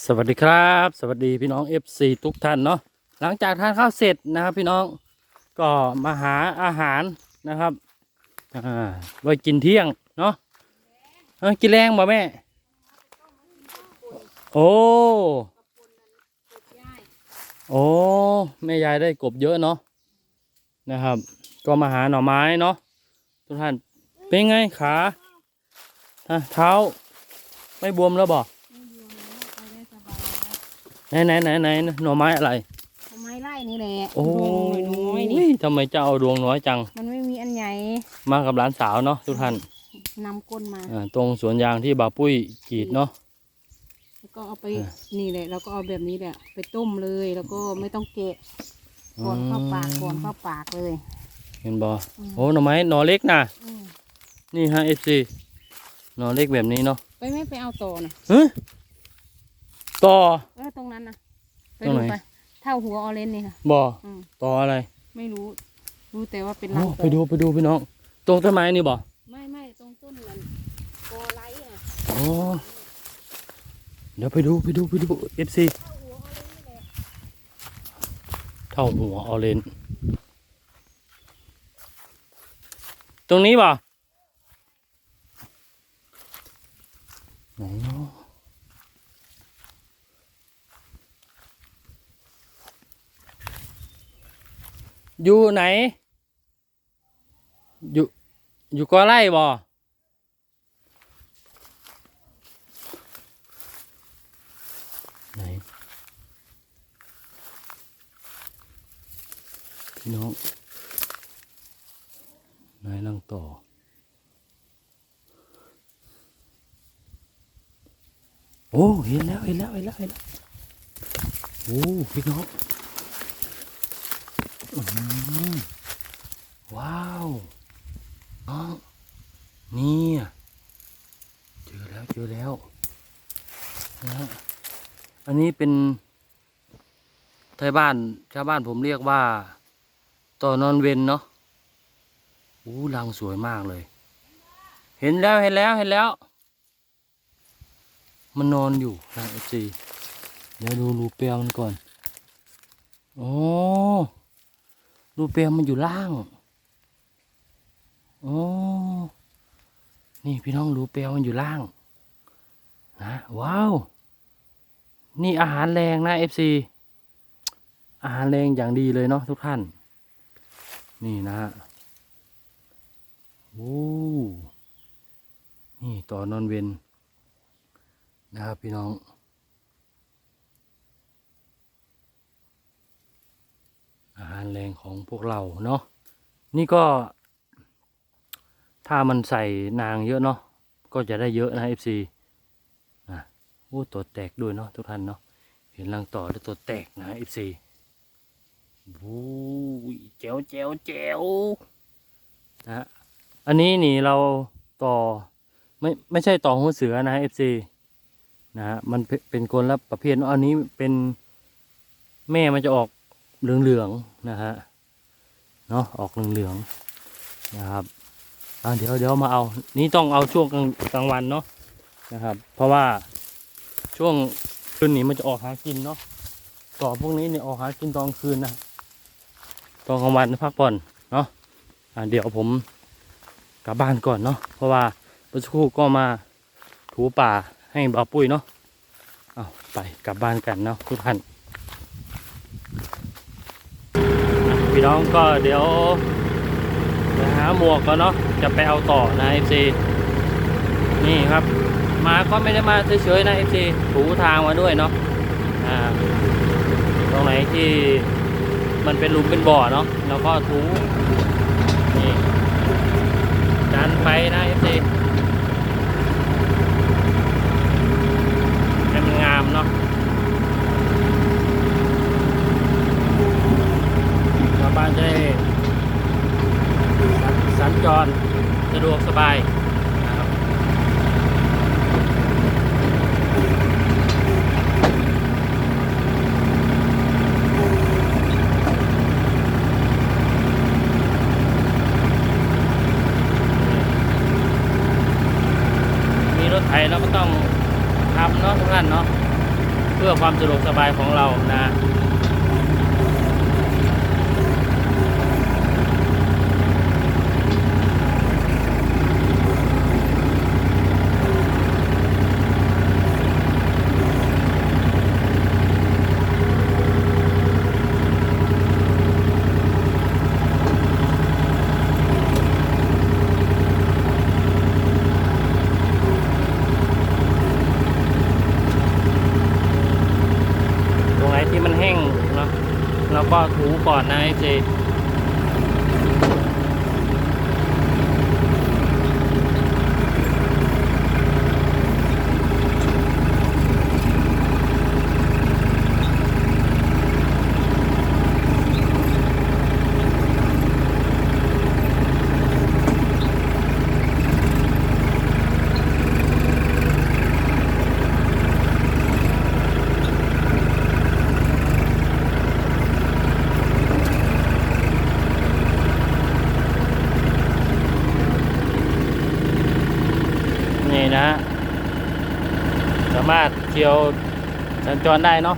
สวัสดีครับ สวัสดีพี่น้อง FC ทุกท่านเนาะหลังจากทานข้าวเสร็จนะครับพี่น้องก็มาหาอาหารนะครับไว้กินเที่ยงเนาะเอ้ยกินแรงบ่แม่ โอ้โอ้แม่ยายได้กบเยอะเนาะนะครับ ก็มาหาหน่อไม้เนาะทุกท่านเป็นไงขาเท้าไม่บวมแล้วบ่ ไหนไหนไหนไหนหน่อไม้อะไรทำไมไล่นี่แหละโอ้ดวงน้อยๆนี่ยทำไมเจ้าเอาดวงน้อยจัง มันไม่มีอันใหญ่มากับหลานสาวเนาะทุกท่านนำก้นมาอ่าตรงสวนยางที่บาปุ้ยกรีดเนาะแล้วก็เอาไปอ่านี่แหละเราก็เอาแบบนี้แหละไปต้มเลยแล้วก็ไม่ต้องแกะก่อนเข้าปากก่อนเข้าปากเลย เห็นบออืมโอ้หน่อไม้หน่อเล็กนะอืมนี่ฮะเอฟซีหน่อเล็กแบบนี้เนาะไปไม่ไปเอาต่อนะเฮ้ย ต่อ เออตรงนั้นนะไปตรงดูไหน ไปเท่าหัวออเรนจ์นี่ค่ะบออืม ต่ออะไรไม่รู้ รู้แต่ว่าเป็นโอ้รังต่อไปดูไปดูพี่น้อง ตรงต้นไม้นี่บอไม่ไม่ตรงต้นนั้นโกไลท์นะโอ้เดี๋ยวไปดูไปดูไปดูเอฟซีเท่าหัวออเรนจ์ตรงนี้บ่ไหนเนาะ อยู่ไหน อยู่ อยู่กอไร่บ่ไหน พี่น้องนายลังต่อโอ้ เห็นแล้ว เห็นแล้ว เห็นแล้ว เห็นแล้ว โอ้ พี่น้อง ว้าวน้องเนี่ยเจอแล้วเจอแล้วนะฮะอันนี้เป็นไทยบ้านชาวบ้านผมเรียกว่าต่อนอนเวนเนาะโอ้รังสวยมากเลย เห็นแล้วเห็นแล้วเห็นแล้ว มันนอนอยู่นะเอจีเดี๋ยวดูรูเปียมันก่อน โอ้ รูเปียมันอยู่ล่างโอ้นี่พี่น้องรูเปียมันอยู่ล่างนะว้าวนี่อาหารแรงนะเอฟซีอาหารแรงอย่างดีเลยเนาะทุกท่าน นี่นะฮะโอ้นี่ต่อนอนเวนนะครับพี่น้อง อาหารแรงของพวกเราเนาะนี่ก็ ถ้ามันใส่นางเยอะเนาะก็จะได้เยอะนะ FC นะโอ้ตัวแตกด้วยเนาะทุกท่านเนาะเห็นรังต่อแล้วตัวแตกนะ FC โอ้ยแจ๋วแจ๋วแจ๋วนะฮะอันนี้นี่เราต่อไม่ไม่ใช่ต่อหัวเสือนะ FC นะฮะมันเป็นคนละประเภทเนอะอันนี้เป็นแม่มันจะออก เหลืองๆนะฮะเนาะออกเหลืองๆนะครับอะเดี๋ยวเดี๋ยวมาเอา นี่ต้องเอาช่วงกลางกลางวันเนาะนะครับ เพราะว่าช่วงคืนนี้มันจะออกหากินเนาะต่อพวกนี้เนี่ยออกหากินตอนคืนนะตอนกลางวันพักผ่อนเนาะอะเดี๋ยวผมกลับบ้านก่อนเนาะเพราะว่าเมื่อสักครู่ก็มาถูป่าให้บ่าปุ้ยเนาะเอาไปกลับบ้านกันเนาะทุกท่าน พี่น้องก็เดี๋ยวหาหมวกก่อนเนาะจะไปเอาต่อนะเอฟซีนี่ครับ มาก็ไม่ได้มาเฉยๆนะเอฟซีถูทางมาด้วยเนาะอ่าตรงไหนที่มันเป็นลุมเป็นบ่อเนาะเราก็ถูนี่ดันไปนะเอฟซี ให้มันงามเนาะชาวบ้านจะได้สั ญจรสะดวกสบายนะครับมีรถไถเราก็ต้องทำเนาะทุกท่านเนาะเพื่อความสะดวกสบายของเรานะ ตรงไหนที่มันแห้งเนาะเรา ก็ถูก่อนนะเอซีนี่นะ สามารถเที่ยวสัญจรได้เนาะ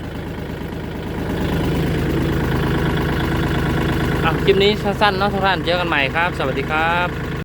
อะคลิปนี้สั้นๆเนาะทุกท่านเจอกันใหม่ครับ สวัสดีครับ